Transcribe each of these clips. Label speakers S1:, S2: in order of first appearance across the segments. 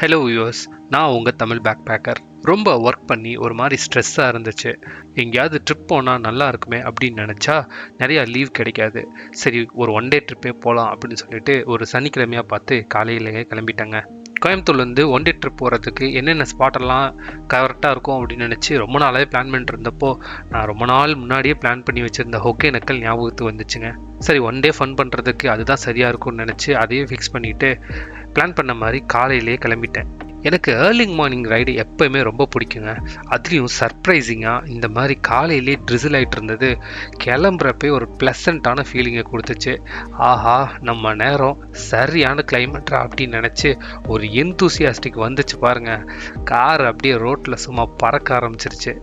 S1: Hello viewers நான் உங்கள் Tamil backpacker ரொம்ப ஒர்க் பண்ணி ஒரு மாதிரி ஸ்ட்ரெஸ்ஸாக இருந்துச்சு. எங்கேயாவது ட்ரிப் போனால் நல்லா இருக்குமே அப்படின்னு நினச்சா நிறையா லீவ் கிடைக்காது. சரி ஒரு ஒன் டே ட்ரிப்பே போகலாம் அப்படின்னு சொல்லிட்டு ஒரு சனிக்கிழமையாக பார்த்து காலையிலேயே கிளம்பிட்டாங்க. கோயம்புத்தூர்லேருந்து ஒன் டே ட்ரிப் போகிறதுக்கு என்னென்ன ஸ்பாட்டெல்லாம் கரெக்டாக இருக்கும் அப்படின்னு நினச்சி ரொம்ப நாளாகவே பிளான் பண்ணிட்டு இருந்தப்போ நான் ரொம்ப நாள் முன்னாடியே பிளான் பண்ணி வச்சுருந்த ஒகேனக்கல் ஞாபகத்துக்கு வந்துச்சுங்க. சரி ஒன் டே ஃபன் பண்ணுறதுக்கு அதுதான் சரியாக இருக்கும்னு நினச்சி அதையே ஃபிக்ஸ் பண்ணிவிட்டு பிளான் பண்ண மாதிரி காலையிலேயே கிளம்பிட்டேன். எனக்கு ஏர்லிங் மார்னிங் ரைடு எப்போயுமே ரொம்ப பிடிக்குங்க. அதுலேயும் சர்ப்ரைசிங்காக இந்த மாதிரி காலையிலே ட்ரிசில் ஆகிட்டு இருந்தது. கிளம்புறப்பே ஒரு ப்ளசண்ட்டான ஃபீலிங்கை கொடுத்துச்சு. ஆஹா நம்ம நேரம் சரியான கிளைமேட்ரா அப்படின்னு நினச்சி ஒரு எந்தூசியாஸ்டிக் வந்துச்சு பாருங்க. கார் அப்படியே ரோட்டில் சும்மா பறக்க ஆரம்பிச்சிருச்சு.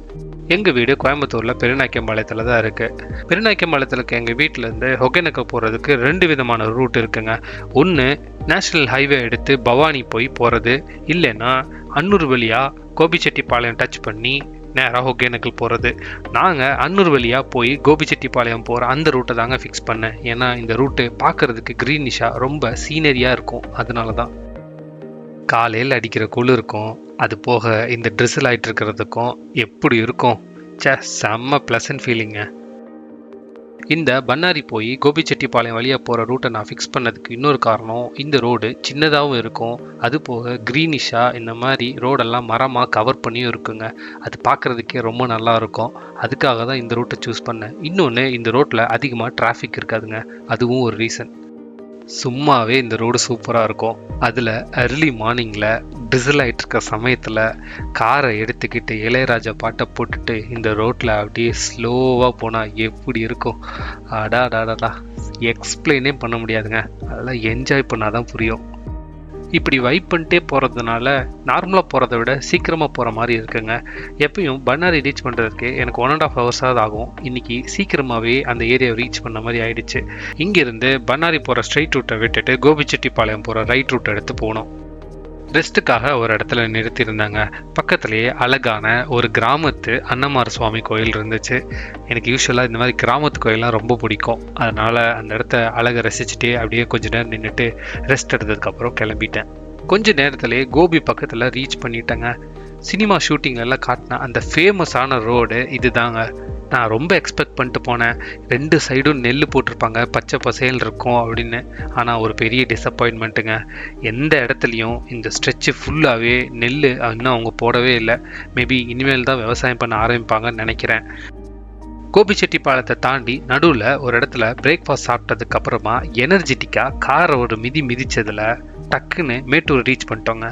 S1: எங்கள் வீடு கோயம்புத்தூரில் பெருநாய்க்கம்பாளையத்தில் தான் இருக்குது பெருநாய்க்கம்பாளையத்தில் இருக்க எங்கள் வீட்டிலேருந்து ஒகேனக்கல் போகிறதுக்கு ரெண்டு விதமான ரூட் இருக்குங்க. ஒன்று நேஷ்னல் ஹைவே எடுத்து பவானி போய் போகிறது இல்லைன்னா அன்னூர் வழியாக கோபிச்செட்டிப்பாளையம் டச் பண்ணி நேராக ஒகேனக்கல் போகிறது நாங்கள் அன்னூர் வழியாக போய் கோபிச்செட்டிப்பாளையம் போகிற அந்த ரூட்டை தாங்க ஃபிக்ஸ் பண்ணேன். ஏன்னா இந்த ரூட்டு பார்க்குறதுக்கு க்ரீனிஷாக ரொம்ப சீனரியாக இருக்கும். அதனால தான் காலையில் அடிக்கிற குளிருக்கும். அது போக இந்த ட்ரிசில் ஆகிட்டு இருக்கிறதுக்கும் எப்படி இருக்கும்? ச்சே செம்ம ப்ளசன்ட் ஃபீலிங்க இந்த பண்ணாரி போய் கோபிச்செட்டிப்பாளையம் வழியாக போகிற ரூட்டை நான் ஃபிக்ஸ் பண்ணதுக்கு இன்னொரு காரணம் இந்த ரோடு சின்னதாகவும் இருக்கும் அது போக க்ரீனிஷாக இந்த மாதிரி ரோடெல்லாம் மரமாக கவர் பண்ணியும் இருக்குங்க. அது பார்க்குறதுக்கே ரொம்ப நல்லா இருக்கும். அதுக்காக தான் இந்த ரூட்டை சூஸ் பண்ணேன். இன்னொன்று இந்த ரோட்டில் அதிகமாக டிராஃபிக் இருக்காதுங்க. அதுவும் ஒரு ரீசன் சும்மாவே இந்த ரோடு சூப்பராக இருக்கும். அதில் அர்லி மார்னிங்கில் டிசல் ஆகிட்டு இருக்க சமயத்தில் காரை எடுத்துக்கிட்டு இளையராஜா பாட்டை போட்டுட்டு இந்த ரோட்டில் அப்படியே ஸ்லோவாக போனால் எப்படி இருக்கும்? அடா அடாடாடா எக்ஸ்பிளைனே பண்ண முடியாதுங்க. அதெல்லாம் என்ஜாய் பண்ணால் தான் புரியும். இப்படி வைப் பண்ணிட்டே போகிறதுனால நார்மலாக போகிறத விட சீக்கிரமாக போகிற மாதிரி இருக்குங்க. எப்பயும் பண்ணாரி ரீச் பண்ணுறதுக்கு எனக்கு ஒன் அண்ட் ஆஃப் ஹவர்ஸாவது ஆகும். இன்னைக்கு சீக்கிரமாகவே அந்த ஏரியாவை ரீச் பண்ண மாதிரி ஆயிடுச்சு. இங்கேருந்து பண்ணாரி போகிற ஸ்ட்ரைட் ரூட்டை விட்டுட்டு கோபிச்செட்டிப்பாளையம் போகிற ரைட் ரூட் எடுத்து போனோம் ரெஸ்ட்டுக்காக ஒரு இடத்துல நிறுத்தியிருந்தாங்க. பக்கத்துலேயே அழகான ஒரு கிராமத்து அன்னமார் சுவாமி கோயில் இருந்துச்சு. எனக்கு யூஸ்வலாக இந்த மாதிரி கிராமத்து கோயில்லாம் ரொம்ப பிடிக்கும். அதனால் அந்த இடத்த அழகை ரசிச்சுட்டே அப்படியே கொஞ்ச நேரம் நின்றுட்டு ரெஸ்ட் எடுத்ததுக்கப்புறம் கிளம்பிட்டேன். கொஞ்ச நேரத்துலேயே கோபி பக்கத்தில் ரீச் பண்ணிட்டேங்க. சினிமா ஷூட்டிங்லலாம் காட்டின அந்த ஃபேமஸான ரோடு இதுதாங்க நான் ரொம்ப எக்ஸ்பெக்ட் பண்ணிட்டு போனேன். ரெண்டு சைடும் நெல் போட்டிருப்பாங்க. பச்சை பசேல் இருக்கும் அப்படின்னு. ஆனால் ஒரு பெரிய டிசப்பாயின்மெண்ட்டுங்க எந்த இடத்துலையும் இந்த ஸ்ட்ரெச்சு ஃபுல்லாகவே நெல் இன்னும் அவங்க போடவே இல்லை. மேபி இனிமேல் தான் விவசாயம் பண்ண ஆரம்பிப்பாங்கன்னு நினைக்கிறேன். கோபிச்செட்டி பாலத்தை தாண்டி நடுவில் ஒரு இடத்துல பிரேக்ஃபாஸ்ட் சாப்பிட்டதுக்கு அப்புறமா எனர்ஜெட்டிக்காக காரை ஒரு மிதி மிதித்ததில் டக்குன்னு மேட்டூர் ரீச் பண்ணிட்டோங்க.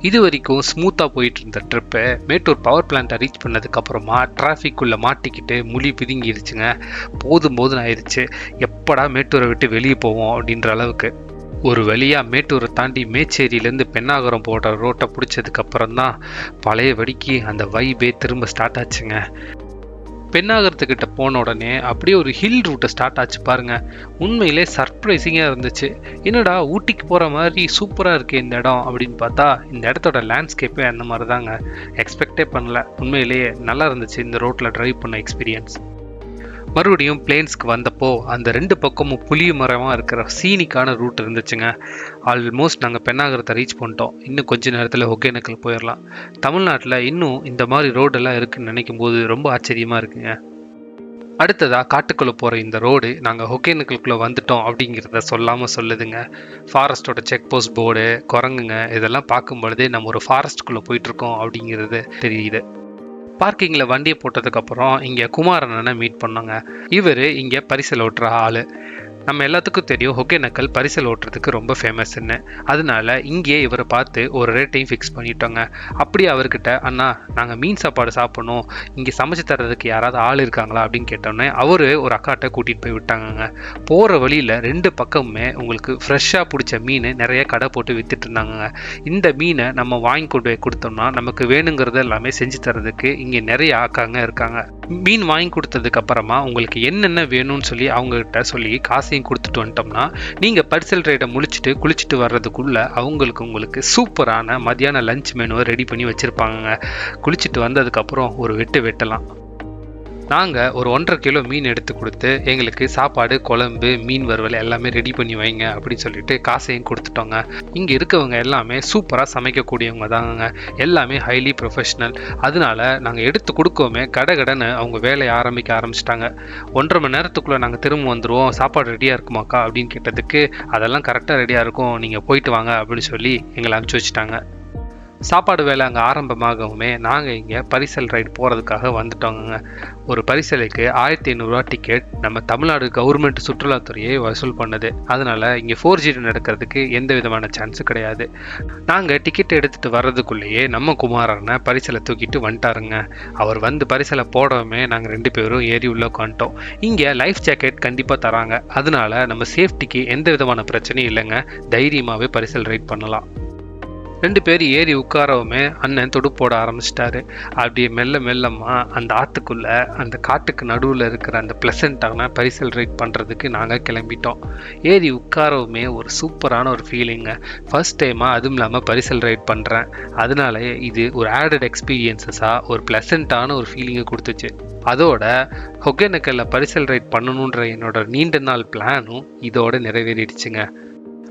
S1: இது வரைக்கும் ஸ்மூத்தாக போயிட்டு இருந்த ட்ரிப்பை மேட்டூர் பவர் பிளான்ட்டை ரீச் பண்ணதுக்கப்புறமா டிராஃபிக்குள்ளே மாட்டிக்கிட்டு முழி பிதுங்கிருச்சுங்க. போதும் போதும் ஆயிடுச்சு எப்படா மேட்டூரை விட்டு வெளியே போவோம் அப்படின்ற அளவுக்கு. ஒரு வழியாக மேட்டூரை தாண்டி மேச்சேரியிலேருந்து பெண்ணாகரம் போடுற ரோட்டை பிடிச்சதுக்கப்புறம் தான் பழைய வடிக்கு அந்த வைபே திரும்ப ஸ்டார்ட் ஆச்சுங்க. பெண்ணாகரத்துக்கிட்ட போன உடனே அப்படியே ஒரு ஹில் ரூட்டை ஸ்டார்ட் ஆச்சு பாருங்க. உண்மையிலே சர்ப்ரைசிங்காக இருந்துச்சு. என்னடா ஊட்டிக்கு போகிற மாதிரி சூப்பராக இருக்குது இந்த இடம் அப்படின்னு பார்த்தா இந்த இடத்தோட லேண்ட்ஸ்கேப்பே அந்த மாதிரி தாங்க எக்ஸ்பெக்டே பண்ணல. உண்மையிலேயே நல்லா இருந்துச்சு இந்த ரோட்டில் ட்ரைவ் பண்ண எக்ஸ்பீரியன்ஸ் மறுபடியும் பிளேன்ஸ்க்கு வந்தப்போ அந்த ரெண்டு பக்கமும் புளிய மரமாக இருக்கிற சீனிக்கான ரூட் இருந்துச்சுங்க. ஆல்மோஸ்ட் நாங்கள் பெண்ணாகரத்தை ரீச் பண்ணிட்டோம். இன்னும் கொஞ்ச நேரத்தில் ஒகேனக்கல் போயிடலாம் தமிழ்நாட்டில் இன்னும் இந்த மாதிரி ரோடெல்லாம் இருக்குன்னு நினைக்கும் போது ரொம்ப ஆச்சரியமாக இருக்குங்க. அடுத்ததாக காட்டுக்குள்ளே போகிற இந்த ரோடு நாங்கள் ஒகேனக்கலுக்குள்ளே வந்துட்டோம் அப்படிங்கிறத சொல்லாமல் சொல்லுதுங்க. ஃபாரஸ்ட்டோட செக் போஸ்ட் போர்டு குரங்குங்க இதெல்லாம் பார்க்கும் பொழுதே நம்ம ஒரு ஃபாரஸ்ட்டுக்குள்ளே போயிட்டுருக்கோம் அப்படிங்கிறது தெரியுது. பார்க்கிங்கில் வண்டியை போட்டதுக்கப்புறம் இங்கே குமாரண்ணனை மீட் பண்ணோங்க. இவர் இங்கே பரிசல் ஓட்டுற ஆள். நம்ம எல்லாத்துக்கும் தெரியும் ஒகேனக்கல் பரிசல் ஓட்டுறதுக்கு ரொம்ப ஃபேமஸ்ன்னு அதனால இங்கேயே இவரை பார்த்து ஒரு ரேட்டையும் ஃபிக்ஸ் பண்ணிட்டோங்க. அப்படி அவர்கிட்ட அண்ணா நாங்கள் மீன் சாப்பாடு சாப்பிடணும். இங்கே சமைச்சு தர்றதுக்கு யாராவது ஆள் இருக்காங்களா? அப்படின்னு கேட்டோன்னே அவர் ஒரு அக்காட்ட கூட்டிகிட்டு போய் விட்டாங்கங்க. போகிற வழியில் ரெண்டு பக்கமுமே உங்களுக்கு ஃப்ரெஷ்ஷாக பிடிச்ச மீன் நிறைய கடை போட்டு வித்துட்டு இருந்தாங்கங்க. இந்த மீனை நம்ம வாங்கி கொண்டு போய் கொடுத்தோம்னா நமக்கு வேணுங்கிறது எல்லாமே செஞ்சு தரதுக்கு இங்கே நிறைய ஆக்காங்க இருக்காங்க. மீன் வாங்கி கொடுத்ததுக்கு அப்புறமா உங்களுக்கு என்னென்ன வேணும்னு சொல்லி அவங்ககிட்ட சொல்லி காசையும் எல்லாத்தையும் கொடுத்துட்டு வந்துட்டோம்னா நீங்கள் பர்சல் ரைடை முழிச்சிட்டு குளிச்சுட்டு வர்றதுக்குள்ள அவங்களுக்கு உங்களுக்கு சூப்பரான மதியான லஞ்ச் மெனுவை ரெடி பண்ணி வச்சுருப்பாங்க குளிச்சுட்டு வந்ததுக்கப்புறம் ஒரு வெட்டு வெட்டலாம். நாங்கள் ஒரு ஒன்றரை கிலோ மீன் எடுத்து கொடுத்து எங்களுக்கு சாப்பாடு குழம்பு மீன் வறுவல் எல்லாமே ரெடி பண்ணி வைங்க அப்படின்னு சொல்லிட்டு காசையும் கொடுத்துட்டோங்க. இங்கே இருக்கவங்க எல்லாமே சூப்பராக சமைக்கக்கூடியவங்க தாங்க. எல்லாமே ஹைலி ப்ரொஃபஷ்னல் அதனால நாங்கள் எடுத்து கொடுக்கவுமே கடை அவங்க வேலையை ஆரம்பிக்க ஆரம்பிச்சிட்டாங்க. ஒன்றரை மணி நேரத்துக்குள்ளே நாங்கள் திரும்ப வந்துடுவோம் சாப்பாடு ரெடியாக இருக்குமாக்கா அப்படின்னு கேட்டதுக்கு அதெல்லாம் கரெக்டாக ரெடியாக இருக்கும். நீங்கள் போயிட்டு வாங்க அப்படின்னு சொல்லி எங்களை அனுப்பிச்சி வச்சுட்டாங்க. சாப்பாடு வேலை அங்கே ஆரம்பமாகவுமே நாங்கள் இங்கே பரிசல் ரைடு போகிறதுக்காக வந்துட்டோங்க ஒரு பரிசலுக்கு ஆயிரத்தி ஐநூறுரூவா டிக்கெட் நம்ம தமிழ்நாடு கவர்மெண்ட் சுற்றுலாத்துறையை வசூல் பண்ணுது. அதனால் இங்கே ஃபோர் ஜி நடக்கிறதுக்கு எந்த விதமான சான்ஸும் கிடையாது. நாங்கள் டிக்கெட் எடுத்துகிட்டு வர்றதுக்குள்ளேயே நம்ம குமாரனை பரிசலை தூக்கிட்டு வந்துட்டாருங்க. அவர் வந்து பரிசலை போடவுமே நாங்கள் ரெண்டு பேரும் ஏறி உள்ளே உட்காந்துட்டோம் இங்கே லைஃப் ஜாக்கெட் கண்டிப்பாக தராங்க. அதனால நம்ம சேஃப்டிக்கு எந்த விதமான பிரச்சனையும் இல்லைங்க. தைரியமாகவே பரிசல் ரைட் பண்ணலாம். ரெண்டு பேர் ஏறி உட்காரவுமே அண்ணன் துடுப்போட ஆரம்பிச்சிட்டாரு. அப்படியே மெல்ல மெல்லமா அந்த ஆத்துக்குள்ள அந்த காட்டுக்கு நடுவில் இருக்கிற அந்த பிளசண்டான பரிசல் ரைட் பண்ணுறதுக்கு நாங்கள் கிளம்பிட்டோம். ஏறி உட்காரவுமே ஒரு சூப்பரான ஒரு ஃபீலிங்கு ஃபர்ஸ்ட் டைமாக அதுவும் இல்லாமல் பரிசல் ரைட் பண்ணுறேன் அதனால இது ஒரு ஆடட் எக்ஸ்பீரியன்ஸஸாக ஒரு ப்ளசண்ட்டான ஒரு ஃபீலிங்கை கொடுத்துச்சு. அதோட ஒகேனக்கல்ல பரிசல் ரைட் பண்ணணுன்ற என்னோட நீண்ட நாள் பிளானும் இதோட நிறைவேறிடுச்சுங்க.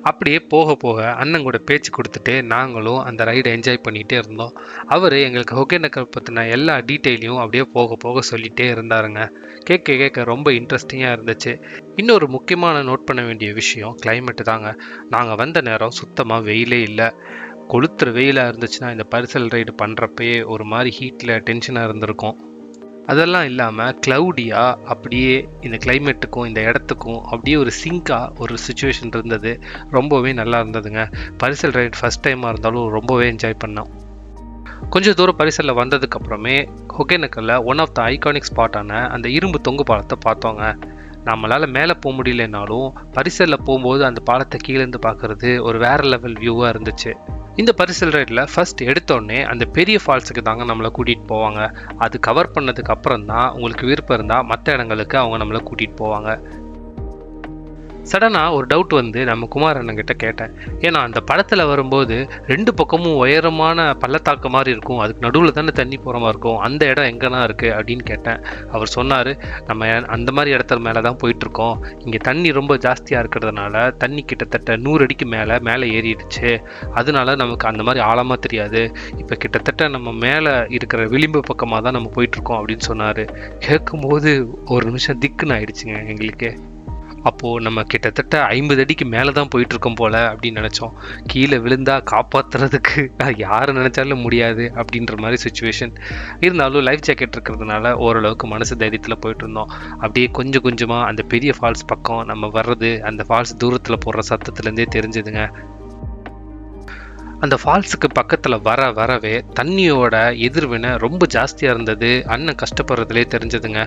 S1: அப்படியே போக போக அண்ணன் கூட பேச்சு கொடுத்துட்டு நாங்களும் அந்த ரைடை என்ஜாய் பண்ணிகிட்டே இருந்தோம். அவர் எங்களுக்கு ஒகேனக்கல் பற்றின எல்லா டீட்டெயிலையும் அப்படியே போக போக சொல்லிகிட்டே இருந்தாருங்க. கேட்க கேட்க ரொம்ப இன்ட்ரெஸ்டிங்காக இருந்துச்சு. இன்னொரு முக்கியமான நோட் பண்ண வேண்டிய விஷயம் கிளைமேட்டு தாங்க. நாங்கள் வந்த நேரம் சுத்தமாக வெயிலே இல்லை. கொளுத்துற வெயிலாக இருந்துச்சுன்னா இந்த பரிசல் ரைடு பண்ணுறப்பயே ஒரு மாதிரி ஹீட்டில் டென்ஷனாக இருந்திருக்கும். அதெல்லாம் இல்லாமல் க்ளவுடியாக அப்படியே இந்த கிளைமேட்டுக்கும் இந்த இடத்துக்கும் அப்படியே ஒரு சிங்காக ஒரு சுச்சுவேஷன் இருந்தது. ரொம்பவே நல்லா இருந்ததுங்க. பரிசல் ரைட் ஃபஸ்ட் டைமாக இருந்தாலும் ரொம்பவே என்ஜாய் பண்ணோம். கொஞ்சம் தூரம் பரிசலில் வந்ததுக்கப்புறமே ஒகேனக்கல்ல ஒன் ஆஃப் த ஐகானிக் ஸ்பாட்டான அந்த இரும்பு தொங்கு பாலத்தை பார்த்தோங்க. நம்மளால் மேலே போக முடியலனாலும் பரிசலில் போகும்போது அந்த பாலத்தை கீழேருந்து பார்க்குறது ஒரு வேறு லெவல் வியூவாக இருந்துச்சு. இந்த பரிசல் ரைடில் ஃபர்ஸ்ட் எடுத்தோடனே அந்த பெரிய ஃபால்ஸுக்கு தாங்க நம்மளை கூட்டிகிட்டு போவாங்க. அது கவர் பண்ணதுக்கு அப்புறம் தான் உங்களுக்கு விருப்பம் இருந்தால் மற்ற இடங்களுக்கு அவங்க நம்மளை கூட்டிகிட்டு போவாங்க. சடனாக ஒரு டவுட் வந்து நம்ம குமார் அண்ணங்கிட்ட கேட்டேன். ஏன்னா அந்த படத்தில் வரும்போது ரெண்டு பக்கமும் உயரமான பள்ளத்தாக்கு மாதிரி இருக்கும். அதுக்கு நடுவில் தானே தண்ணி போகிற மாதிரி இருக்கும். அந்த இடம் எங்கன்னா இருக்குது அப்படின்னு கேட்டேன். அவர் சொன்னார் நம்ம அந்த மாதிரி இடத்துல மேலே தான் போயிட்டுருக்கோம். இங்கே தண்ணி ரொம்ப ஜாஸ்தியாக இருக்கிறதுனால தண்ணி கிட்டத்தட்ட நூறு அடிக்கு மேலே மேலே ஏறிடுச்சு. அதனால நமக்கு அந்த மாதிரி ஆழமாக தெரியாது. இப்போ கிட்டத்தட்ட நம்ம மேலே இருக்கிற விளிம்பு பக்கமாக தான் நம்ம போயிட்டுருக்கோம் அப்படின்னு சொன்னார். கேட்கும்போது ஒரு நிமிஷம் திக்குன்னு ஆயிடுச்சுங்க எங்களுக்கு. அப்போது நம்ம கிட்டத்தட்ட ஐம்பது அடிக்கு மேலே தான் போயிட்டுருக்கோம் போல் அப்படின்னு நினச்சோம். கீழே விழுந்தா காப்பாற்றுறதுக்கு யார் நினச்சாலும் முடியாது அப்படின்ற மாதிரி சுச்சுவேஷன் இருந்தாலும் லைஃப் ஜாக்கெட் இருக்கிறதுனால ஓரளவுக்கு மனசு தைரியத்தில் போயிட்டு இருந்தோம் அப்படியே கொஞ்சம் கொஞ்சமாக அந்த பெரிய ஃபால்ஸ் பக்கம் நம்ம வர்றது அந்த ஃபால்ஸ் தூரத்தில் போடுற சத்தத்துலேருந்தே தெரிஞ்சுதுங்க. அந்த ஃபால்ஸுக்கு பக்கத்தில் வர வரவே தண்ணியோட எதிர்வினை ரொம்ப ஜாஸ்தியாக இருந்தது. அண்ணன் கஷ்டப்படுறதுலே தெரிஞ்சதுங்க.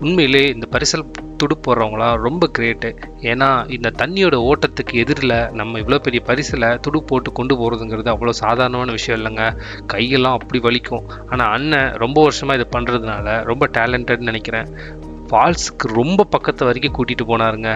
S1: உண்மையிலே இந்த பரிசல் துடு போடுறவங்களாம் ரொம்ப கிரேட்டு ஏன்னா இந்த தண்ணியோட ஓட்டத்துக்கு எதிரில் நம்ம இவ்வளோ பெரிய பரிசில் துடு போட்டு கொண்டு போகிறதுங்கிறது அவ்வளோ சாதாரணமான விஷயம் இல்லைங்க. கையெல்லாம் அப்படி வலிக்கும். ஆனால் அண்ணன் ரொம்ப வருஷமாக இது பண்ணுறதுனால ரொம்ப டேலண்டட்னு நினைக்கிறேன். ஃபால்ஸுக்கு ரொம்ப பக்கத்து வரைக்கும் கூட்டிகிட்டு போனாருங்க.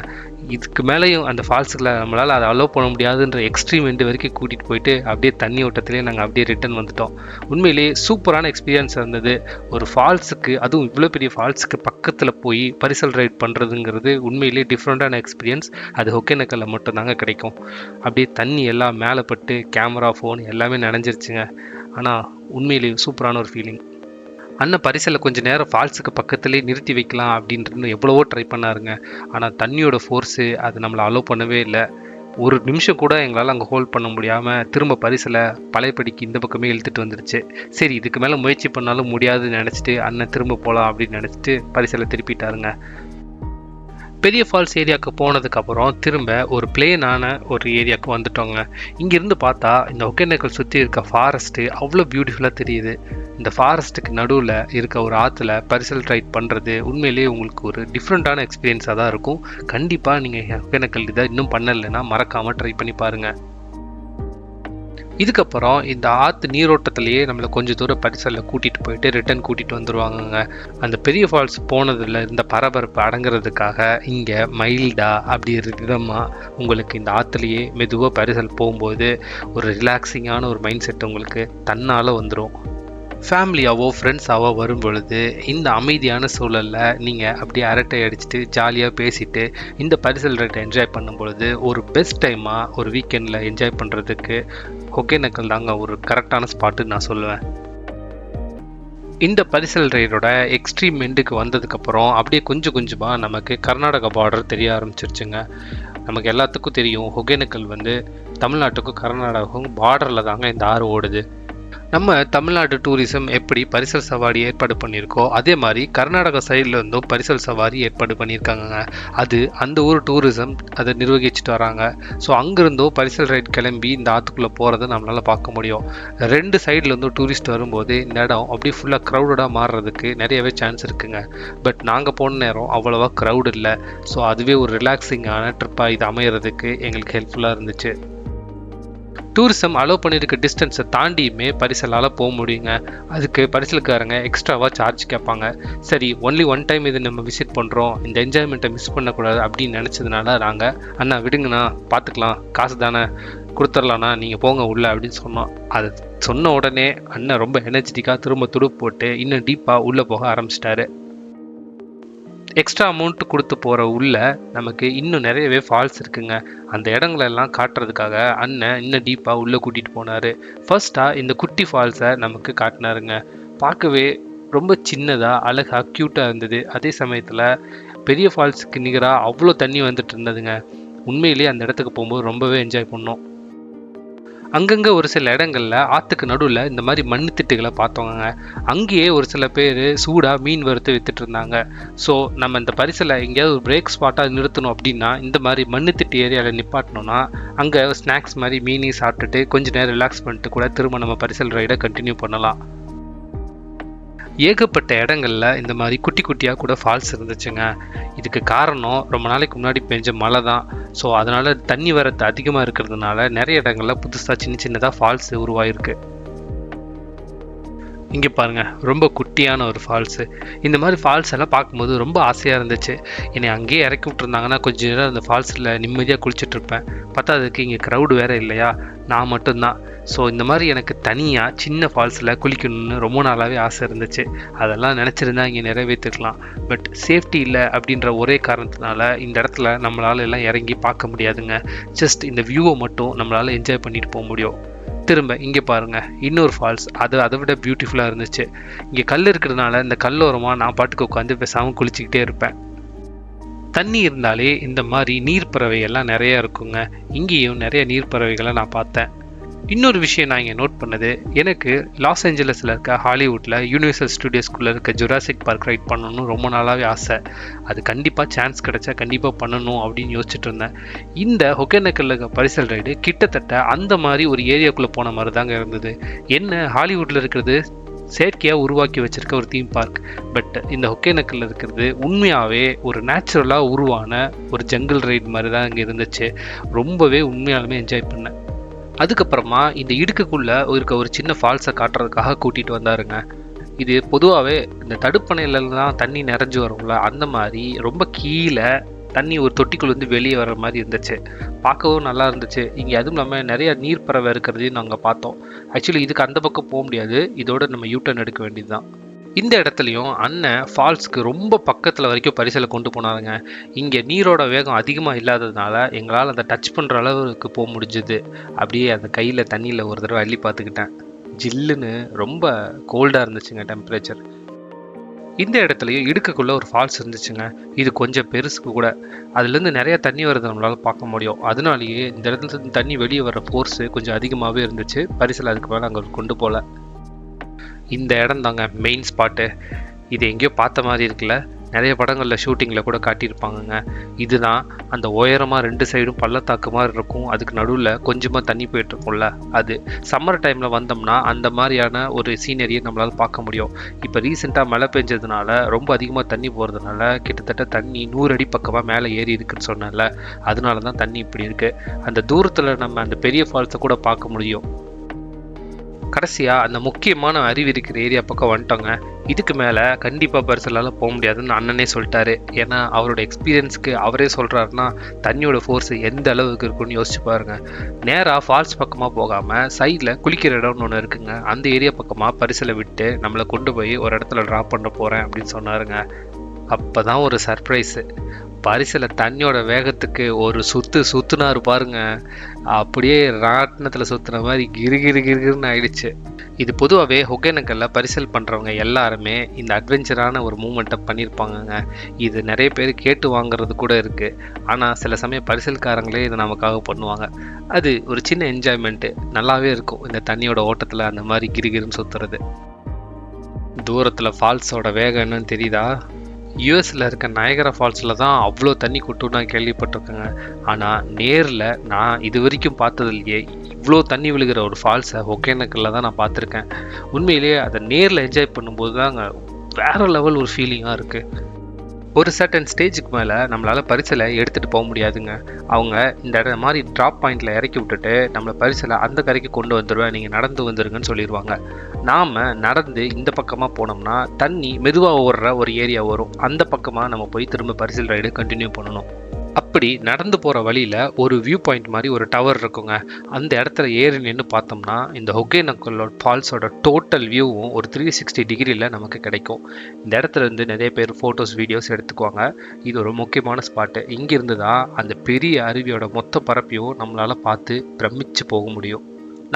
S1: இதுக்கு மேலேயும் அந்த ஃபால்ஸுக்குள்ள நம்மளால் அதை அலோவ் பண்ண முடியாதுன்ற எக்ஸ்ட்ரீம் எண்டு வரைக்கும் கூட்டிகிட்டு போயிட்டு அப்படியே தண்ணி ஓட்டத்துலேயே நாங்கள் அப்படியே ரிட்டர்ன் வந்துட்டோம். உண்மையிலேயே சூப்பரான எக்ஸ்பீரியன்ஸ் இருந்தது. ஒரு ஃபால்ஸுக்கு அதுவும் இவ்வளோ பெரிய ஃபால்ஸுக்கு பக்கத்தில் போய் பரிசல் ரைட் பண்ணுறதுங்கிறது உண்மையிலேயே டிஃப்ரெண்ட்டான எக்ஸ்பீரியன்ஸ் அது ஒகேனக்கல்ல மட்டும்தாங்க கிடைக்கும். அப்படியே தண்ணி எல்லாம் மேலே பட்டு கேமரா ஃபோன் எல்லாமே நினைஞ்சிருச்சுங்க. ஆனால் உண்மையிலேயே சூப்பரான ஒரு ஃபீலிங் அண்ணன் பரிசலை கொஞ்சம் நேரம் ஃபால்ஸுக்கு பக்கத்துலேயே நிறுத்தி வைக்கலாம் அப்படின்ட்டு எவ்வளவோ ட்ரை பண்ணாருங்க. ஆனால் தண்ணியோட ஃபோர்ஸு அது நம்மளை அலோவ் பண்ணவே இல்லை. ஒரு நிமிஷம் கூட எங்களால் அங்கே ஹோல்ட் பண்ண முடியாமல் திரும்ப பரிசலை பழையபடிக்கு இந்த பக்கமே இழுத்துட்டு வந்துருச்சு. சரி இதுக்கு மேலே முயற்சி பண்ணாலும் முடியாதுன்னு நினச்சிட்டு அண்ணன் திரும்ப போகலாம் அப்படின்னு நினச்சிட்டு பரிசலை திருப்பிட்டாருங்க. பெரிய ஃபால்ஸ் ஏரியாவுக்கு போனதுக்கப்புறம் திரும்ப ஒரு பிளேனான ஒரு ஏரியாவுக்கு வந்துட்டோங்க. இங்கேருந்து பார்த்தா இந்த ஒகேனக்கல் சுற்றி இருக்க ஃபாரஸ்ட்டு அவ்வளோ பியூட்டிஃபுல்லாக தெரியுது. இந்த ஃபாரஸ்ட்டுக்கு நடுவில் இருக்க ஒரு ஆற்றுல பரிசல் ரைட் பண்ணுறது உண்மையிலேயே உங்களுக்கு ஒரு டிஃப்ரெண்ட்டான எக்ஸ்பீரியன்ஸாக தான் இருக்கும். கண்டிப்பாக நீங்கள் ஒகேனக்கல் இதை இன்னும் பண்ணலைன்னா மறக்காமல் ட்ரை பண்ணி பாருங்கள் இதுக்கப்புறம் இந்த ஆற்று நீரோட்டத்திலேயே நம்மளை கொஞ்சம் தூரம் பரிசலில் கூட்டிகிட்டு போயிட்டு ரிட்டர்ன் கூட்டிகிட்டு வந்துடுவாங்கங்க அந்த பெரிய ஃபால்ஸ் போனதில் இந்த பரபரப்பு அடங்குறதுக்காக இங்கே மைல்டா அப்படி விதமாக உங்களுக்கு இந்த ஆற்றுலையே மெதுவாக பரிசல் போகும்போது ஒரு ரிலாக்ஸிங்கான ஒரு மைண்ட் செட் உங்களுக்கு தன்னால் வந்துடும் ஃபேமிலியாவோ ஃப்ரெண்ட்ஸாவோ வரும் பொழுது இந்த அமைதியான சூழலில் நீங்கள் அப்படியே அரட்டை அடிச்சுட்டு ஜாலியாக பேசிட்டு இந்த பரிசல் ரைட்டை என்ஜாய் பண்ணும் பொழுது ஒரு பெஸ்ட் டைமாக ஒரு வீக்கெண்டில் என்ஜாய் பண்ணுறதுக்கு ஒகேனக்கல் தாங்க ஒரு கரெக்டான ஸ்பாட்டு நான் சொல்லுவேன். இந்த பரிசல் ரைடோட எக்ஸ்ட்ரீம் எண்டுக்கு வந்ததுக்கப்புறம் அப்படியே கொஞ்சம் கொஞ்சமாக நமக்கு கர்நாடகா பார்டர் தெரிய ஆரம்பிச்சிருச்சுங்க. நமக்கு எல்லாத்துக்கும் தெரியும் ஒகேனக்கல் வந்து தமிழ்நாட்டுக்கும் கர்நாடகாவுக்கும் பார்டரில் தாங்க இந்த ஆறு ஓடுது. நம்ம தமிழ்நாடு டூரிசம் எப்படி பரிசல் சவாரி ஏற்பாடு பண்ணியிருக்கோ அதே மாதிரி கர்நாடக சைடில் இருந்தும் பரிசல் சவாரி ஏற்பாடு பண்ணியிருக்காங்க அது அந்த ஊர் டூரிசம் அதை நிர்வகிச்சுட்டு வராங்க. ஸோ அங்கேருந்தோ பரிசல் ரைட் கிளம்பி இந்த ஆற்றுக்குள்ளே போகிறத நம்மளால் பார்க்க முடியும். ரெண்டு சைடில் இருந்தும் டூரிஸ்ட் வரும்போது இந்த இடம் அப்படியே ஃபுல்லாக க்ரௌடடாக மாறுறதுக்கு நிறையவே சான்ஸ் இருக்குங்க. பட் நாங்கள் போன நேரம் அவ்வளோவா க்ரௌட் இல்லை. ஸோ அதுவே ஒரு ரிலாக்ஸிங்கான ட்ரிப்பாக இது அமையிறதுக்கு எங்களுக்கு ஹெல்ப்ஃபுல்லாக இருந்துச்சு. டூரிசம் அலோவ் பண்ணியிருக்க டிஸ்டன்ஸை தாண்டியுமே பரிசலால் போக முடியுங்க. அதுக்கு பரிசலுக்காரங்க எக்ஸ்ட்ராவாக சார்ஜ் கேட்பாங்க சரி ஒன்லி ஒன் டைம் இது நம்ம விசிட் பண்ணுறோம் இந்த என்ஜாய்மெண்ட்டை மிஸ் பண்ணக்கூடாது அப்படின்னு நினச்சதுனால நாங்கள் அண்ணா விடுங்கண்ணா பார்த்துக்கலாம் காசு தானே கொடுத்துர்லாண்ணா நீங்கள் போங்க உள்ள அப்படின்னு சொன்னோம். அது சொன்ன உடனே அண்ணன் ரொம்ப எனர்ஜெட்டிக்காக திரும்ப துடுப்பு போட்டு இன்னும் டீப்பாக உள்ளே போக ஆரம்பிச்சிட்டாரு. எக்ஸ்ட்ரா அமௌண்ட் கொடுத்து போகிற உள்ள நமக்கு இன்னும் நிறையவே ஃபால்ஸ் இருக்குங்க. அந்த இடங்களெல்லாம் காட்டுறதுக்காக அண்ணன் இன்னும் டீப்பாக உள்ளே கூட்டிகிட்டு போனார். ஃபர்ஸ்ட்டாக இந்த குட்டி ஃபால்ஸை நமக்கு காட்டினாருங்க. பார்க்கவே ரொம்ப சின்னதாக அழகாக க்யூட்டாக இருந்தது. அதே சமயத்தில் பெரிய ஃபால்ஸுக்கு நிகராக அவ்வளோ தண்ணி வந்துட்டு இருந்ததுங்க. உண்மையிலேயே அந்த இடத்துக்கு போகும்போது ரொம்பவே என்ஜாய் பண்ணோம். அங்கங்கே ஒரு சில இடங்கள்ல ஆற்றுக்கு நடுவில் இந்த மாதிரி மண் திட்டுகளை பார்த்தோங்க அங்கேயே ஒரு சில பேர் சூடாக மீன் வறுத்து வித்துட்டு இருந்தாங்க. ஸோ நம்ம இந்த பரிசில் எங்கேயாவது ஒரு பிரேக் ஸ்பாட்டாக நிறுத்தணும் அப்படின்னா இந்த மாதிரி மண்ணு திட்டு ஏரியாவில் நிப்பாட்டினோம்னா அங்கே ஸ்நாக்ஸ் மாதிரி மீனி சாப்பிட்டுட்டு கொஞ்ச நேரம் ரிலாக்ஸ் பண்ணிட்டு கூட திரும்ப நம்ம பரிசல் ரைடை கண்டினியூ பண்ணலாம். ஏகப்பட்ட இடங்கள்ல இந்த மாதிரி குட்டி குட்டியாக கூட ஃபால்ஸ் இருந்துச்சுங்க. இதுக்கு காரணம் ரொம்ப நாளைக்கு முன்னாடி பெஞ்ச மழை தான் ஸோ அதனால் தண்ணி வரத்து அதிகமாக இருக்கிறதுனால நிறைய இடங்கள்ல புதுசாக சின்ன சின்னதாக ஃபால்ஸ் உருவாயிருக்கு. இங்கே பாருங்கள் ரொம்ப குட்டியான ஒரு ஃபால்ஸு இந்த மாதிரி ஃபால்ஸ் எல்லாம் பார்க்கும்போது ரொம்ப ஆசையாக இருந்துச்சு. என்னை அங்கேயே இறக்கி விட்டுருந்தாங்கன்னா கொஞ்ச நேரம் அந்த ஃபால்ஸில் நிம்மதியாக குளிச்சுட்ருப்பேன் பார்த்தா அதுக்கு இங்கே க்ரௌடு வேறு இல்லையா? நான் மட்டும்தான். ஸோ இந்த மாதிரி எனக்கு தனியாக சின்ன ஃபால்ஸில் குளிக்கணும்னு ரொம்ப நாளாகவே ஆசை இருந்துச்சு. அதெல்லாம் நினச்சிருந்தா இங்கே நிறைவேற்றிருக்கலாம். பட் சேஃப்டி இல்லை அப்படின்ற ஒரே காரணத்தினால இந்த இடத்துல நம்மளால் எல்லாம் இறங்கி பார்க்க முடியாதுங்க. ஜஸ்ட் இந்த வியூவை மட்டும் நம்மளால் என்ஜாய் பண்ணிட்டு போக முடியும். திரும்ப இங்கே பாருங்கள் இன்னொரு ஃபால்ஸ் அது அதை விட பியூட்டிஃபுல்லாக இருந்துச்சு. இங்கே கல் இருக்கிறதுனால இந்த கல்லோரமாக நான் பாட்டுக்கு உட்காந்து பேசாமல் குளிச்சுக்கிட்டே இருப்பேன். தண்ணி இருந்தாலே இந்த மாதிரி நீர்ப்பறவை எல்லாம் நிறையா இருக்குங்க. இங்கேயும் நிறைய நீர்ப்பறவைகளை நான் பார்த்தேன். இன்னொரு விஷயம் நான் இங்கே நோட் பண்ணது. எனக்கு லாஸ் ஏஞ்சலஸில் இருக்க ஹாலிவுட்டில் யூனிவர்சல் ஸ்டுடியோஸ்குள்ளே இருக்க ஜுராசிக் பார்க் ரைட் பண்ணணும்னு ரொம்ப நாளாகவே ஆசை. அது கண்டிப்பாக சான்ஸ் கிடைச்சா கண்டிப்பாக பண்ணணும் அப்படின்னு யோசிச்சுட்டு இருந்தேன். இந்த ஒகேனக்கல்ல இருக்க பரிசல் ரைடு கிட்டத்தட்ட அந்த மாதிரி ஒரு ஏரியாக்குள்ளே போன மாதிரி தாங்க இருந்தது. என்ன ஹாலிவுட்டில் இருக்கிறது செயற்கையாக உருவாக்கி வச்சுருக்க ஒரு தீம் பார்க் பட் இந்த ஒகேனக்கல்ல இருக்கிறது உண்மையாகவே ஒரு நேச்சுரலாக உருவான ஒரு ஜங்கிள் ரைட் மாதிரி தான் இங்கே இருந்துச்சு. ரொம்பவே உண்மையாலுமே என்ஜாய் பண்ணேன். அதுக்கப்புறமா இந்த இடுக்குக்குள்ளே இருக்க ஒரு சின்ன ஃபால்ஸை காட்டுறதுக்காக கூட்டிகிட்டு வந்தாருங்க. இது பொதுவாகவே இந்த தடுப்பணையிலலாம் தண்ணி நிறைஞ்சு வரும்ல அந்த மாதிரி ரொம்ப கீழே தண்ணி ஒரு தொட்டிக்குள் வந்து வெளியே வர மாதிரி இருந்துச்சு. பார்க்கவும் நல்லா இருந்துச்சு. இங்கே அதுவும் இல்லாமல் நிறையா நீர் பறவை இருக்கிறதையும் நாங்கள் பார்த்தோம். ஆக்சுவலி இதுக்கு அந்த பக்கம் போக முடியாது. இதோட நம்ம யூட்டர்ன் எடுக்க வேண்டியது தான் இந்த இடத்துலையும் அண்ணன் ஃபால்ஸ்க்கு ரொம்ப பக்கத்தில் வரைக்கும் பரிசலை கொண்டு போனாருங்க. இங்கே நீரோட வேகம் அதிகமாக இல்லாததுனால எங்களால் அந்த டச் பண்ணுற அளவுக்கு போக முடிஞ்சுது. அப்படியே அந்த கையில் தண்ணியில் ஒரு தடவை அள்ளி பார்த்துக்கிட்டேன். ஜில்லுன்னு ரொம்ப கோல்டாக இருந்துச்சுங்க டெம்பரேச்சர் இந்த இடத்துலையும் இடுக்குக்குள்ளே ஒரு ஃபால்ஸ் இருந்துச்சுங்க. இது கொஞ்சம் பெருசுக்கு கூட. அதுலேருந்து நிறைய தண்ணி வரது நம்மளால் பார்க்க முடியும். அதனாலேயே இந்த இடத்துல இருந்து தண்ணி வெளியே வர ஃபோர்ஸு கொஞ்சம் அதிகமாகவே இருந்துச்சு. பரிசல் அதுக்கு மேலே அங்கே கொண்டு போகல இந்த இடம் தாங்க மெயின் ஸ்பாட்டு இது எங்கேயோ பார்த்த மாதிரி இருக்குல்ல? நிறைய படங்களில் ஷூட்டிங்கில் கூட காட்டியிருப்பாங்கங்க. இதுதான் அந்த உயரமாக ரெண்டு சைடும் பள்ளத்தாக்கு மாதிரி இருக்கும். அதுக்கு நடுவில் கொஞ்சமாக தண்ணி போயிட்டுருக்கும்ல அது சம்மர் டைமில் வந்தோம்னா அந்த மாதிரியான ஒரு சீனரியை நம்மளால் பார்க்க முடியும். இப்போ ரீசெண்டாக மழை பெஞ்சதுனால ரொம்ப அதிகமாக தண்ணி போகிறதுனால கிட்டத்தட்ட தண்ணி நூறு அடி பக்கமாக மேலே ஏறி இருக்குன்னு சொன்னல அதனால தான் தண்ணி இப்படி இருக்குது அந்த தூரத்தில் நம்ம அந்த பெரிய ஃபால்ஸை கூட பார்க்க முடியும். கடைசியாக அந்த முக்கியமான அருவி இருக்கிற ஏரியா பக்கம் வந்துட்டோங்க. இதுக்கு மேலே கண்டிப்பாக பரிசலால் போக முடியாதுன்னு அண்ணனே சொல்லிட்டாரு. ஏன்னா அவரோட எக்ஸ்பீரியன்ஸ்க்கு அவரே சொல்கிறாருன்னா தண்ணியோட ஃபோர்ஸ் எந்த அளவுக்கு இருக்குன்னு யோசிச்சு பாருங்க. நேராக ஃபால்ஸ் பக்கமாக போகாமல் சைடில் குளிக்கிற இடம்னு ஒன்று இருக்குங்க. அந்த ஏரியா பக்கமாக பரிசலை விட்டு நம்மளை கொண்டு போய் ஒரு இடத்துல ட்ராப் பண்ண போகிறேன் அப்படின்னு சொன்னாருங்க. அப்போ தான் ஒரு சர்ப்ரைஸு பரிசில் தண்ணியோட வேகத்துக்கு ஒரு சுத்து சுற்றுனார் பாருங்க. அப்படியே ராட்டினத்தில் சுற்றுன மாதிரி கிரு கிரு கிருன்னு ஆயிடுச்சு. இது பொதுவாகவே ஒகேனக்கல்ல பரிசல் பண்ணுறவங்க எல்லாருமே இந்த அட்வென்ச்சரான ஒரு மூமெண்ட்டை பண்ணியிருப்பாங்கங்க இது நிறைய பேர் கேட்டு வாங்குறது கூட இருக்குது ஆனால் சில சமயம் பரிசல்காரங்களே இதை நமக்காக பண்ணுவாங்க. அது ஒரு சின்ன என்ஜாய்மெண்ட்டு நல்லாவே இருக்கும். இந்த தண்ணியோட ஓட்டத்தில் அந்த மாதிரி கிருகிருன்னு சுற்றுறது தூரத்தில் ஃபால்ஸோட வேகம் என்னன்னு தெரியுதா? யூஎஸில் இருக்க நயகரா ஃபால்ஸில் தான் அவ்வளோ தண்ணி கொட்டும் நான் கேள்விப்பட்டிருக்கேங்க. ஆனால் நேரில் நான் இது வரைக்கும் பார்த்ததுலையே இவ்வளோ தண்ணி விழுகிற ஒரு ஃபால்ஸை ஒகேனக்கல்ல தான் நான் பார்த்துருக்கேன். உண்மையிலேயே அதை நேரில் என்ஜாய் பண்ணும்போது தாங்க வேற லெவல் ஒரு ஃபீலிங்காக இருக்குது ஒரு சர்டன் ஸ்டேஜுக்கு மேலே நம்மளால் பரிசலை எடுத்துகிட்டு போக முடியாதுங்க. அவங்க இந்த இடம் மாதிரி ட்ராப் பாயிண்டில் இறக்கி விட்டுட்டு நம்மளை பரிசலை அந்த கரைக்கு கொண்டு வந்துடுவேன் நீங்கள் நடந்து வந்துருங்கன்னு சொல்லிடுவாங்க நாம் நடந்து இந்த பக்கமாக போனோம்னா தண்ணி மெதுவாக ஓடுற ஒரு ஏரியா வரும். அந்த பக்கமாக நம்ம போய் திரும்ப பரிசல் ரைடு கண்டினியூ பண்ணணும். அப்படி நடந்து போகிற வழியில் ஒரு வியூ பாயிண்ட் மாதிரி ஒரு டவர் இருக்குங்க. அந்த இடத்துல ஏறி நின்று பார்த்தோம்னா இந்த ஒகேனக்கல்லோட ஃபால்ஸோட டோட்டல் வியூவும் ஒரு த்ரீ சிக்ஸ்டி டிகிரியில் நமக்கு கிடைக்கும். இந்த இடத்துல இருந்து நிறைய பேர் ஃபோட்டோஸ் வீடியோஸ் எடுத்துக்குவாங்க. இது ஒரு முக்கியமான ஸ்பாட்டு இங்கிருந்து தான் அந்த பெரிய அருவியோட மொத்த பரப்பையும் நம்மளால் பார்த்து பிரமிச்சு போக முடியும்.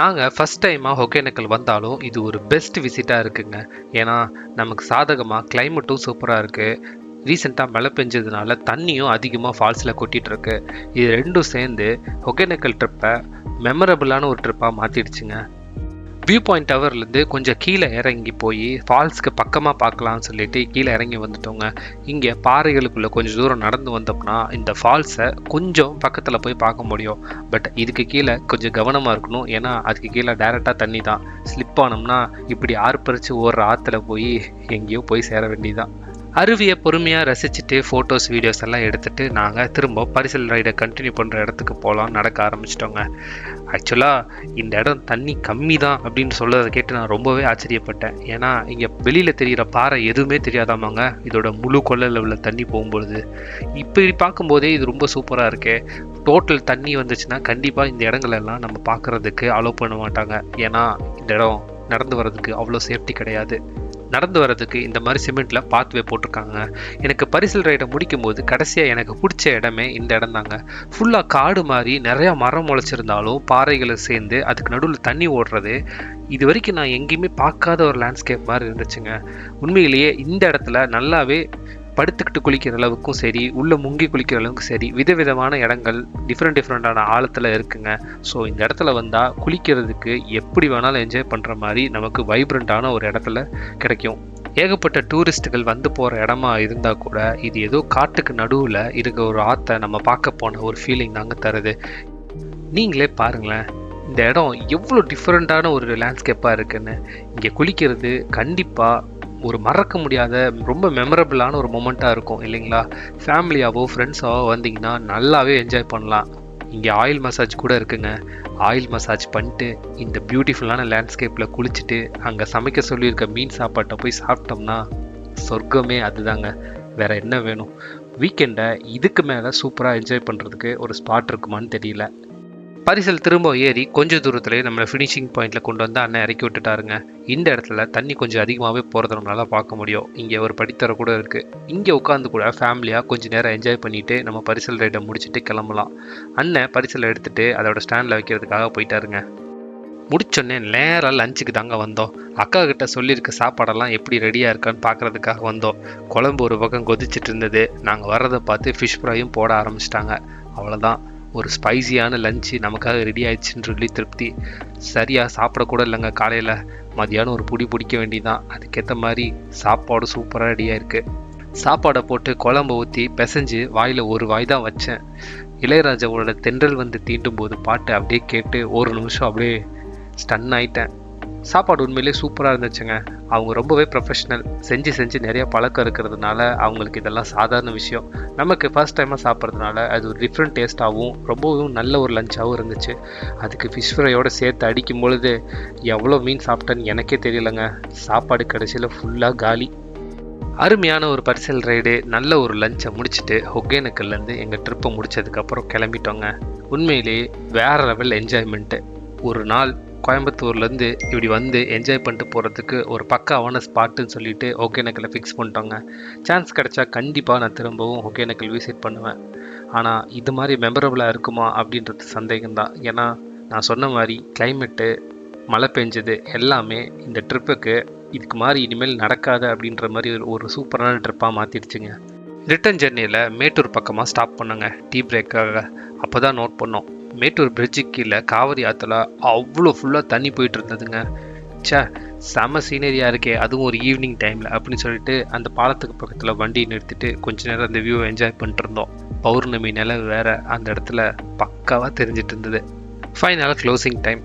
S1: நாங்கள் ஃபஸ்ட் டைமாக ஒகேனக்கல் வந்தாலும் இது ஒரு பெஸ்ட் விசிட்டாக இருக்குங்க. ஏன்னா நமக்கு சாதகமாக கிளைமேட்டும் சூப்பராக இருக்குது ரீசெண்டாக மழை பெஞ்சதுனால தண்ணியும் அதிகமாக ஃபால்ஸில் கொட்டிகிட்ருக்கு இது ரெண்டும் சேர்ந்து ஒகேனக்கல் ட்ரிப்பை மெமரபுளான ஒரு ட்ரிப்பாக மாற்றிடுச்சுங்க வியூ பாயிண்ட் டவர்லேருந்து கொஞ்சம் கீழே இறங்கி போய் ஃபால்ஸ்க்கு பக்கமாக பார்க்கலாம்னு சொல்லிட்டு கீழே இறங்கி வந்துட்டோங்க. இங்கே பாறைகளுக்குள்ளே கொஞ்சம் தூரம் நடந்து வந்தோம்னா இந்த ஃபால்ஸை கொஞ்சம் பக்கத்தில் போய் பார்க்க முடியும். பட் இதுக்கு கீழே கொஞ்சம் கவனமாக இருக்கணும். ஏன்னா அதுக்கு கீழே டேரெக்டாக தண்ணி தான் ஸ்லிப் ஆனோம்னா இப்படி ஆர்ப்பரித்து ஓடுற ஆற்றுல போய் எங்கேயோ போய் சேர வேண்டியதான் அருவியை பொறுமையாக ரசிச்சுட்டு ஃபோட்டோஸ் வீடியோஸ் எல்லாம் எடுத்துட்டு நாங்கள் திரும்ப பரிசல் ரைடை கண்டினியூ பண்ணுற இடத்துக்கு போகலாம் நடக்க ஆரம்பிச்சிட்டோங்க. ஆக்சுவலாக இந்த இடம் தண்ணி கம்மி தான் அப்படின்னு சொல்லதை கேட்டு நான் ரொம்பவே ஆச்சரியப்பட்டேன். ஏன்னா இங்கே வெளியில் தெரிகிற பாறை எதுவுமே தெரியாதாமாங்க? இதோட முழு கொள்ளல உள்ள தண்ணி போகும்பொழுது. இப்படி பார்க்கும்போதே இது ரொம்ப சூப்பராக இருக்கே. டோட்டல் தண்ணி வந்துச்சுன்னா கண்டிப்பாக இந்த இடங்களெல்லாம் நம்ம பார்க்குறதுக்கு அலோவ் பண்ண மாட்டாங்க. ஏன்னா இந்த இடம் நடந்து வர்றதுக்கு அவ்வளோ சேஃப்டி கிடையாது. நடந்து வர்றதுக்கு இந்த மாதிரி சிமெண்ட்ல பாத்வே போட்டிருக்காங்க. எனக்கு பரிசல் ரைடை முடிக்கும் போது கடைசியாக எனக்கு பிடிச்ச இடமே இந்த இடம் தாங்க ஃபுல்லாக காடு மாதிரி நிறையா மரம் முளைச்சிருந்தாலும் பாறைகளை சேர்ந்து அதுக்கு நடுவில் தண்ணி ஓடுறது இது வரைக்கும் நான் எங்கேயுமே பார்க்காத ஒரு லேண்ட்ஸ்கேப் மாதிரி இருந்துச்சுங்க. உண்மையிலேயே இந்த இடத்துல நல்லாவே படுத்துக்கிட்டு குளிக்கிற அளவுக்கும் சரி உள்ளே முங்கி குளிக்கிற அளவுக்கும் சரி விதவிதமான இடங்கள் டிஃப்ரெண்ட் டிஃப்ரெண்ட்டான ஆழத்தில் இருக்குங்க. ஸோ இந்த இடத்துல வந்தால் குளிக்கிறதுக்கு எப்படி வேணாலும் என்ஜாய் பண்ணுற மாதிரி நமக்கு வைப்ரண்ட்டான ஒரு இடத்துல கிடைக்கும். ஏகப்பட்ட டூரிஸ்ட்டுகள் வந்து போகிற இடமா இருந்தால் கூட இது ஏதோ காட்டுக்கு நடுவில் இருக்க ஒரு ஆற்றை நம்ம பார்க்க போன ஒரு ஃபீலிங் தாங்க தருது. நீங்களே பாருங்களேன் இந்த இடம் எவ்வளோ டிஃப்ரெண்ட்டான ஒரு லேண்ட்ஸ்கேப்பாக இருக்குன்னு. இங்கே குளிக்கிறது கண்டிப்பாக ஒரு மறக்க முடியாத ரொம்ப மெமரபிளான ஒரு மொமெண்ட்டாக இருக்கும் இல்லைங்களா? ஃபேமிலியாவோ ஃப்ரெண்ட்ஸாவோ வந்தீங்கன்னா நல்லாவே என்ஜாய் பண்ணலாம். இங்கே ஆயில் மசாஜ் கூட இருக்குங்க. ஆயில் மசாஜ் பண்ணிட்டு இந்த பியூட்டிஃபுல்லான லேண்ட்ஸ்கேப்பில் குளிச்சுட்டு அங்கே சமைக்க சொல்லியிருக்க மீன் சாப்பாட்டை போய் சாப்பிட்டோம்னா சொர்க்கமே அதுதாங்க. வேறு என்ன வேணும்? வீக்கெண்டை இதுக்கு மேலே சூப்பராக என்ஜாய் பண்ணுறதுக்கு ஒரு ஸ்பாட் இருக்குமான்னு தெரியல. பரிசல் திரும்ப ஏறி கொஞ்சம் தூரத்துலேயே நம்மளை ஃபினிஷிங் பாயிண்டில் கொண்டு வந்து அண்ணன் இறக்கி விட்டுட்டாருங்க. இந்த இடத்துல தண்ணி கொஞ்சம் அதிகமாகவே போகிறத நம்மளால் பார்க்க முடியும். இங்கே ஒரு படித்தர கூட இருக்குது இங்கே உட்காந்து கூட ஃபேமிலியாக கொஞ்சம் நேரம் என்ஜாய் பண்ணிவிட்டு நம்ம பரிசல் ரைடை முடிச்சுட்டு கிளம்பலாம். அண்ணன் பரிசலை எடுத்துகிட்டு அதோட ஸ்டாண்டில் வைக்கிறதுக்காக போயிட்டாருங்க. முடிச்சோடனே நேராக லஞ்சுக்கு தாங்க வந்தோம். அக்கா கிட்ட சொல்லியிருக்க சாப்பாடெல்லாம் எப்படி ரெடியாக இருக்கான்னு பார்க்குறதுக்காக வந்தோம். குழம்பு ஒரு பக்கம் கொதிச்சிட்டு இருந்தது. நாங்கள் வர்றதை பார்த்து ஃபிஷ் ஃப்ரையும் போட ஆரம்பிச்சிட்டாங்க. அவ்வளோதான் ஒரு ஸ்பைசியான லஞ்சு நமக்காக ரெடி ஆயிடுச்சுன்னு சொல்லி திருப்தி. சரியாக சாப்பிடக்கூட இல்லைங்க காலையில். மதியானம் ஒரு புடி பிடிக்க வேண்டியதான் அதுக்கேற்ற மாதிரி சாப்பாடு சூப்பராக ரெடியாக இருக்குது சாப்பாடை போட்டு குழம்பு ஊற்றி பிசைஞ்சு வாயில் ஒரு வாய் தான் வச்சேன். இளையராஜாவோட தென்றல் வந்து தீண்டும் போது பாட்டு அப்படியே கேட்டு ஒரு நிமிஷம் அப்படியே ஸ்டன் ஆயிட்டேன். சாப்பாடு உண்மையிலேயே சூப்பராக இருந்துச்சுங்க. அவங்க ரொம்பவே ப்ரொஃபஷ்னல் செஞ்சு செஞ்சு நிறைய பழக்கம் இருக்கிறதுனால அவங்களுக்கு இதெல்லாம் சாதாரண விஷயம். நமக்கு ஃபர்ஸ்ட் டைமாக சாப்பிட்றதுனால அது ஒரு டிஃப்ரெண்ட் டேஸ்ட்டாகவும் ரொம்பவும் நல்ல ஒரு லஞ்சாகவும் இருந்துச்சு. அதுக்கு ஃபிஷ் ஃப்ரையோடு சேர்த்து அடிக்கும் பொழுது எவ்வளோ மீன் சாப்பிட்டேன்னு எனக்கே தெரியலங்க. சாப்பாடு கடைசியில் ஃபுல்லாக காலி. அருமையான ஒரு பரிசல் ரைடு நல்ல ஒரு லஞ்சை முடிச்சுட்டு ஒகேனக்கல்லேருந்து எங்கள் ட்ரிப்பை முடிச்சதுக்கப்புறம் கிளம்பிட்டோங்க. உண்மையிலேயே வேறு லெவல் என்ஜாய்மெண்ட்டு ஒரு நாள் கோயம்புத்தூர்லேருந்து இப்படி வந்து என்ஜாய் பண்ணிட்டு போகிறதுக்கு ஒரு பக்காவான ஸ்பாட்டுன்னு சொல்லிட்டு ஒகேனக்கலை ஃபிக்ஸ் பண்ணிட்டோங்க. சான்ஸ் கிடச்சா கண்டிப்பாக நான் திரும்பவும் ஒகேனக்கல் விசிட் பண்ணுவேன். ஆனால் இது மாதிரி மெமரபுளாக இருக்குமா அப்படின்றது சந்தேகம்தான். ஏன்னா நான் சொன்ன மாதிரி கிளைமேட்டு மழை பெஞ்சது எல்லாமே இந்த ட்ரிப்புக்கு இதுக்கு மாதிரி இனிமேல் நடக்காது அப்படின்ற மாதிரி ஒரு- ஒரு சூப்பரான ட்ரிப்பாக மாற்றிடுச்சுங்க ரிட்டர்ன் ஜெர்னியில் மேட்டூர் பக்கமாக ஸ்டாப் பண்ணுங்க. டீ பிரேக்காக அப்போ தான் நோட் பண்ணோம். மேட்டூர் பிரிட்ஜுக்கு கீழே காவிரி ஆற்றுல அவ்வளோ ஃபுல்லாக தண்ணி போயிட்டு இருந்ததுங்க. ச்சே செம சீனரியாக இருக்கே. அதுவும் ஒரு ஈவினிங் டைமில் அப்படின்னு சொல்லிட்டு அந்த பாலத்துக்கு பக்கத்தில் வண்டியை நிறுத்திட்டு கொஞ்ச நேரம் அந்த வியூவை என்ஜாய் பண்ணிட்டு இருந்தோம். பௌர்ணமி நிலவு வேற அந்த இடத்துல பக்காவாக தெரிஞ்சிட்டு இருந்தது. ஃபைனலாக க்ளோசிங் டைம்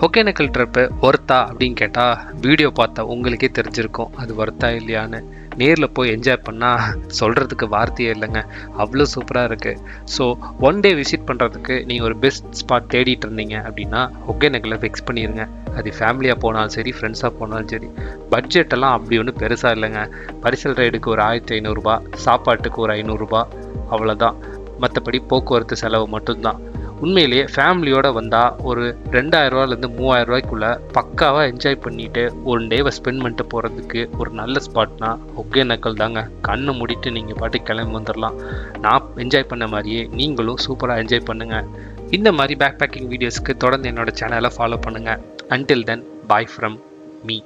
S1: ஒகேனக்கல் ட்ரிப்பு ஒர்த்தா அப்படின்னு கேட்டால் வீடியோ பார்த்தா உங்களுக்கே தெரிஞ்சிருக்கும். அது ஒர்த்தா இல்லையான்னு. நேரில் போய் என்ஜாய் பண்ணால் சொல்கிறதுக்கு வார்த்தையே இல்லைங்க. அவ்வளோ சூப்பராக இருக்குது ஸோ ஒன் டே விசிட் பண்ணுறதுக்கு நீங்கள் ஒரு பெஸ்ட் ஸ்பாட் தேடிட்டு இருந்தீங்க அப்படின்னா ஒகேனக்கலை ஃபிக்ஸ் பண்ணிடுங்க அது ஃபேமிலியாக போனாலும் சரி ஃப்ரெண்ட்ஸாக போனாலும் சரி. பட்ஜெட்டெல்லாம் அப்படி ஒன்றும் பெருசாக இல்லைங்க. பரிசல் ரைடுக்கு ஒரு ஆயிரத்தி ஐநூறுரூபா சாப்பாட்டுக்கு ஒரு ஐநூறுரூபா அவ்வளோதான் மற்றபடி போக்குவரத்து செலவு மட்டும்தான். உண்மையிலேயே ஃபேமிலியோட வந்தால் ஒரு ரெண்டாயிரரூவாலேருந்து மூவாயிரம் ரூபாய்க்குள்ள பக்காவாக என்ஜாய் பண்ணிட்டு ஒன் டேவை ஸ்பெண்ட் பண்ணிட்டு போகிறதுக்கு ஒரு நல்ல ஸ்பாட்னா ஒகேனக்கல் தாங்க. கண்ணை மூடிட்டு நீங்கள் பாட்டு கிளம்பி வந்துடலாம் நான் என்ஜாய் பண்ண மாதிரியே நீங்களும் சூப்பராக என்ஜாய் பண்ணுங்கள் இந்த மாதிரி பேக் பேக்கிங் வீடியோஸ்க்கு தொடர்ந்து என்னோட சேனலை ஃபாலோ பண்ணுங்கள் until then bye from me